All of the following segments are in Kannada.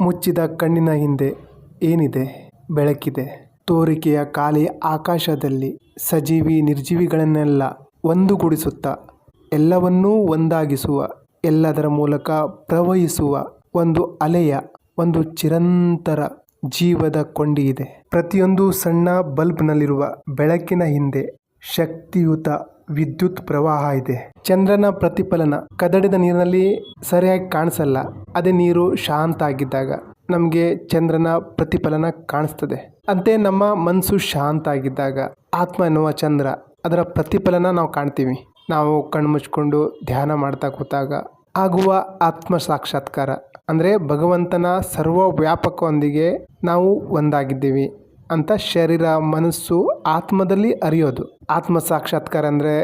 ಮುಚ್ಚಿದ ಕಣ್ಣಿನ ಹಿಂದೆ ಏನಿದೆ? ಬೆಳಕಿದೆ. ತೋರಿಕೆಯ ಖಾಲಿ ಆಕಾಶದಲ್ಲಿ ಸಜೀವಿ ನಿರ್ಜೀವಿಗಳನ್ನೆಲ್ಲ ಒಂದುಗೂಡಿಸುತ್ತಾ, ಎಲ್ಲವನ್ನೂ ಒಂದಾಗಿಸುವ, ಎಲ್ಲದರ ಮೂಲಕ ಪ್ರವಹಿಸುವ ಒಂದು ಅಲೆಯ ಒಂದು ಚಿರಂತರ ಜೀವದ ಕೊಂಡಿಯಿದೆ. ಪ್ರತಿಯೊಂದು ಸಣ್ಣ ಬಲ್ಬ್ನಲ್ಲಿರುವ ಬೆಳಕಿನ ಹಿಂದೆ ಶಕ್ತಿಯುತ ವಿದ್ಯುತ್ ಪ್ರವಾಹ ಇದೆ. ಚಂದ್ರನ ಪ್ರತಿಫಲನ ಕದಡಿದ ನೀರಿನಲ್ಲಿ ಸರಿಯಾಗಿ ಕಾಣಿಸಲ್ಲ. ಅದೇ ನೀರು ಶಾಂತ ಆಗಿದ್ದಾಗ ನಮಗೆ ಚಂದ್ರನ ಪ್ರತಿಫಲನ ಕಾಣಿಸ್ತದೆ. ಅಂತೆ ನಮ್ಮ ಮನಸ್ಸು ಶಾಂತ ಆಗಿದ್ದಾಗ ಆತ್ಮ ಎನ್ನುವ ಚಂದ್ರ ಅದರ ಪ್ರತಿಫಲನ ನಾವು ಕಾಣ್ತೀವಿ. ನಾವು ಕಣ್ಣು ಮುಚ್ಕೊಂಡು ಧ್ಯಾನ ಮಾಡ್ತಾ ಕೂತಾಗ ಆಗುವ ಆತ್ಮ ಸಾಕ್ಷಾತ್ಕಾರ ಅಂದರೆ ಭಗವಂತನ ಸರ್ವ ವ್ಯಾಪಕವೊಂದಿಗೆ ನಾವು ಒಂದಾಗಿದ್ದೀವಿ. ಅಂತ ಶರೀರ ಮನಸ್ಸು ಆತ್ಮದಲ್ಲಿ ಅರಿಯೋದು. ಆತ್ಮ ಸಾಕ್ಷಾತ್ಕಾರ ಅಂದರೆ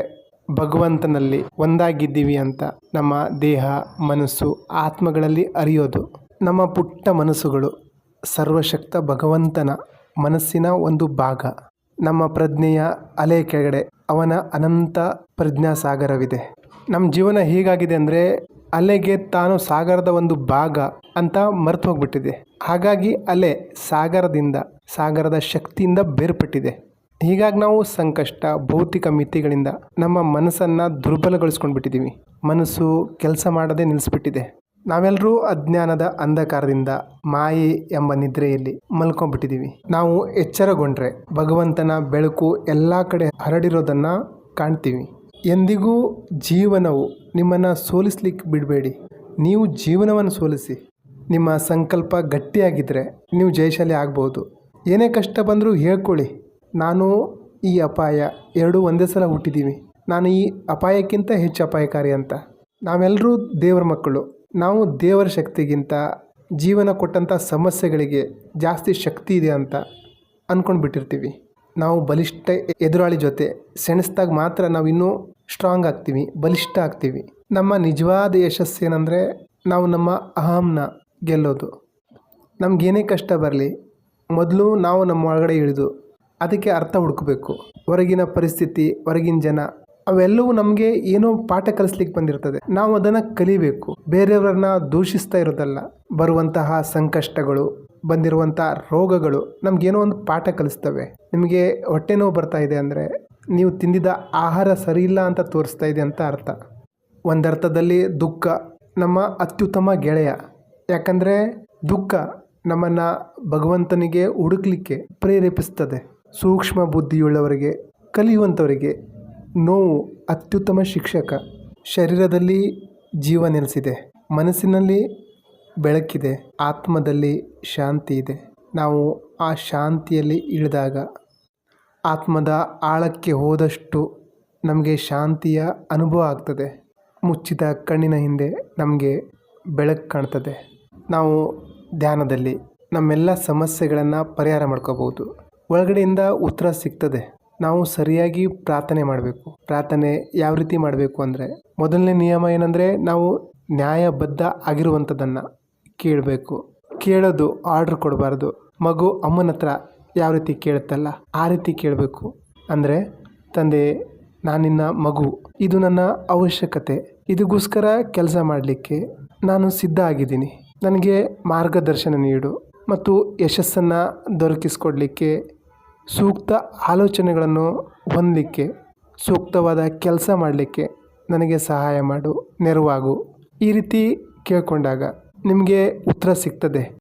ಭಗವಂತನಲ್ಲಿ ಒಂದಾಗಿದ್ದೀವಿ ಅಂತ ನಮ್ಮ ದೇಹ, ಮನಸ್ಸು, ಆತ್ಮಗಳಲ್ಲಿ ಅರಿಯೋದು. ನಮ್ಮ ಪುಟ್ಟ ಮನಸ್ಸುಗಳು ಸರ್ವಶಕ್ತ ಭಗವಂತನ ಮನಸ್ಸಿನ ಒಂದು ಭಾಗ. ನಮ್ಮ ಪ್ರಜ್ಞೆಯ ಅಲೆ ಕೆಳಗಡೆ ಅವನ ಅನಂತ ಪ್ರಜ್ಞಾಸಾಗರವಿದೆ. ನಮ್ಮ ಜೀವನ ಹೀಗಾಗಿದೆ ಅಂದರೆ ಅಲೆಗೆ ತಾನು ಸಾಗರದ ಒಂದು ಭಾಗ ಅಂತ ಮರೆತು ಹೋಗ್ಬಿಟ್ಟಿದೆ ಹಾಗಾಗಿ ಅಲೆ ಸಾಗರದಿಂದ, ಸಾಗರದ ಶಕ್ತಿಯಿಂದ ಬೇರ್ಪಟ್ಟಿದೆ. ಹೀಗಾಗಿ ನಾವು ಸಂಕಷ್ಟ, ಭೌತಿಕ ಮಿತಿಗಳಿಂದ ನಮ್ಮ ಮನಸ್ಸನ್ನು ದುರ್ಬಲಗೊಳಿಸ್ಕೊಂಡ್ಬಿಟ್ಟಿದ್ದೀವಿ ಮನಸ್ಸು ಕೆಲಸ ಮಾಡದೆ ನಿಲ್ಲಿಸ್ಬಿಟ್ಟಿದೆ ನಾವೆಲ್ಲರೂ ಅಜ್ಞಾನದ ಅಂಧಕಾರದಿಂದ ಮಾಯೆ ಎಂಬ ನಿದ್ರೆಯಲ್ಲಿ ಮಲ್ಕೊಂಡ್ಬಿಟ್ಟಿದ್ದೀವಿ ನಾವು ಎಚ್ಚರಗೊಂಡ್ರೆ ಭಗವಂತನ ಬೆಳಕು ಎಲ್ಲ ಕಡೆ ಹರಡಿರೋದನ್ನು ಕಾಣ್ತೀವಿ. ಎಂದಿಗೂ ಜೀವನವು ನಿಮ್ಮನ್ನು ಸೋಲಿಸ್ಲಿಕ್ಕೆ ಬಿಡಬೇಡಿ. ನೀವು ಜೀವನವನ್ನು ಸೋಲಿಸಿ. ನಿಮ್ಮ ಸಂಕಲ್ಪ ಗಟ್ಟಿಯಾಗಿದ್ದರೆ ನೀವು ಜಯಶಾಲಿ ಆಗ್ಬೋದು ಏನೇ ಕಷ್ಟ ಬಂದರೂ ಹೇಳ್ಕೊಳ್ಳಿ. ನಾನು ಈ ಅಪಾಯ ಎರಡೂ ಒಂದೇ ಸಲ ಹುಟ್ಟಿದ್ದೀವಿ ನಾನು ಈ ಅಪಾಯಕ್ಕಿಂತ ಹೆಚ್ಚು ಅಪಾಯಕಾರಿ ಅಂತ. ನಾವೆಲ್ಲರೂ ದೇವರ ಮಕ್ಕಳು. ನಾವು ದೇವರ ಶಕ್ತಿಗಿಂತ ಜೀವನ ಕೊಟ್ಟಂಥ ಸಮಸ್ಯೆಗಳಿಗೆ ಜಾಸ್ತಿ ಶಕ್ತಿ ಇದೆ ಅಂತ ಅಂದ್ಕೊಂಡು ಬಿಟ್ಟಿರ್ತೀವಿ ನಾವು ಬಲಿಷ್ಠ ಎದುರಾಳಿ ಜೊತೆ ಸೆಣಸ್ದಾಗ ಮಾತ್ರ ನಾವು ಇನ್ನೂ ಸ್ಟ್ರಾಂಗ್ ಆಗ್ತೀವಿ, ಬಲಿಷ್ಠ ಆಗ್ತೀವಿ. ನಮ್ಮ ನಿಜವಾದ ಯಶಸ್ಸು ಏನಂದರೆ ನಾವು ನಮ್ಮ ಅಹಂನ ಗೆಲ್ಲೋದು. ನಮಗೇನೇ ಕಷ್ಟ ಬರಲಿ, ಮೊದಲು ನಾವು ನಮ್ಮ ಒಳಗಡೆ ಇಳಿದು ಅದಕ್ಕೆ ಅರ್ಥ ಹುಡುಕಬೇಕು. ಹೊರಗಿನ ಪರಿಸ್ಥಿತಿ, ಹೊರಗಿನ ಜನ, ಅವೆಲ್ಲವೂ ನಮಗೆ ಏನೋ ಪಾಠ ಕಲಿಸ್ಲಿಕ್ಕೆ ಬಂದಿರ್ತದೆ. ನಾವು ಅದನ್ನು ಕಲಿಬೇಕು. ಬೇರೆಯವರನ್ನ ದೂಷಿಸ್ತಾ ಇರೋದಲ್ಲ. ಬರುವಂತಹ ಸಂಕಷ್ಟಗಳು ಬಂದಿರುವಂಥ ರೋಗಗಳು ನಮಗೇನೋ ಒಂದು ಪಾಠ ಕಲಿಸ್ತವೆ. ನಿಮಗೆ ಹೊಟ್ಟೆ ನೋವು ಬರ್ತಾ ಇದೆ ಅಂದರೆ ನೀವು ತಿಂದಿದ್ದ ಆಹಾರ ಸರಿಯಿಲ್ಲ ಅಂತ ತೋರಿಸ್ತಾ ಇದೆ ಅಂತ ಅರ್ಥ. ಒಂದರ್ಥದಲ್ಲಿ ದುಃಖ ನಮ್ಮ ಅತ್ಯುತ್ತಮ ಗೆಳೆಯ. ಯಾಕಂದರೆ ದುಃಖ ನಮ್ಮನ್ನು ಭಗವಂತನಿಗೆ ಹುಡುಕ್ಲಿಕ್ಕೆ ಪ್ರೇರೇಪಿಸ್ತದೆ. ಸೂಕ್ಷ್ಮ ಬುದ್ಧಿಯುಳ್ಳವರಿಗೆ ಕಲಿಯುವಂಥವರಿಗೆ ನೋವು ಅತ್ಯುತ್ತಮ ಶಿಕ್ಷಕ. ಶರೀರದಲ್ಲಿ ಜೀವ ನೆಲೆಸಿದೆ. ಮನಸ್ಸಿನಲ್ಲಿ ಬೆಳಕಿದೆ. ಆತ್ಮದಲ್ಲಿ ಶಾಂತಿ ಇದೆ. ನಾವು ಆ ಶಾಂತಿಯಲ್ಲಿ ಇಳಿದಾಗ ಆತ್ಮದ ಆಳಕ್ಕೆ ಹೋದಷ್ಟು ನಮಗೆ ಶಾಂತಿಯ ಅನುಭವ ಆಗ್ತದೆ. ಮುಚ್ಚಿದ ಕಣ್ಣಿನ ಹಿಂದೆ ನಮಗೆ ಬೆಳಕು ಕಾಣ್ತದೆ. ನಾವು ಧ್ಯಾನದಲ್ಲಿ ನಮ್ಮೆಲ್ಲ ಸಮಸ್ಯೆಗಳನ್ನು ಪರಿಹಾರ ಮಾಡ್ಕೋಬೋದು ಒಳಗಡೆಯಿಂದ ಉತ್ತರ ಸಿಗ್ತದೆ. ನಾವು ಸರಿಯಾಗಿ ಪ್ರಾರ್ಥನೆ ಮಾಡಬೇಕು. ಪ್ರಾರ್ಥನೆ ಯಾವ ರೀತಿ ಮಾಡಬೇಕು ಅಂದರೆ, ಮೊದಲನೇ ನಿಯಮ ಏನಂದರೆ, ನಾವು ನ್ಯಾಯಬದ್ಧ ಆಗಿರುವಂಥದ್ದನ್ನು ಕೇಳಬೇಕು. ಕೇಳೋದು ಆರ್ಡ್ರ್ ಕೊಡಬಾರ್ದು. ಮಗು ಅಮ್ಮನ ಹತ್ರ ಯಾವ ರೀತಿ ಕೇಳುತ್ತಲ್ಲ, ಆ ರೀತಿ ಕೇಳಬೇಕು. ಅಂದರೆ, ತಂದೆ ನಾನಿನ್ನ ಮಗು, ಇದು ನನ್ನ ಅವಶ್ಯಕತೆ. ಇದಕ್ಕೋಸ್ಕರ ಕೆಲಸ ಮಾಡಲಿಕ್ಕೆ ನಾನು ಸಿದ್ಧ ಆಗಿದ್ದೀನಿ. ನನಗೆ ಮಾರ್ಗದರ್ಶನ ನೀಡು ಮತ್ತು ಯಶಸ್ಸನ್ನು ದೊರಕಿಸ್ಕೊಡ್ಲಿಕ್ಕೆ ಸೂಕ್ತ ಆಲೋಚನೆಗಳನ್ನು ಹೊಂದಲಿಕ್ಕೆ, ಸೂಕ್ತವಾದ ಕೆಲಸ ಮಾಡಲಿಕ್ಕೆ ನನಗೆ ಸಹಾಯ ಮಾಡು, ನೆರವಾಗು. ಈ ರೀತಿ ಕೇಳಿಕೊಂಡಾಗ ನಿಮಗೆ ಉತ್ತರ ಸಿಗ್ತದೆ.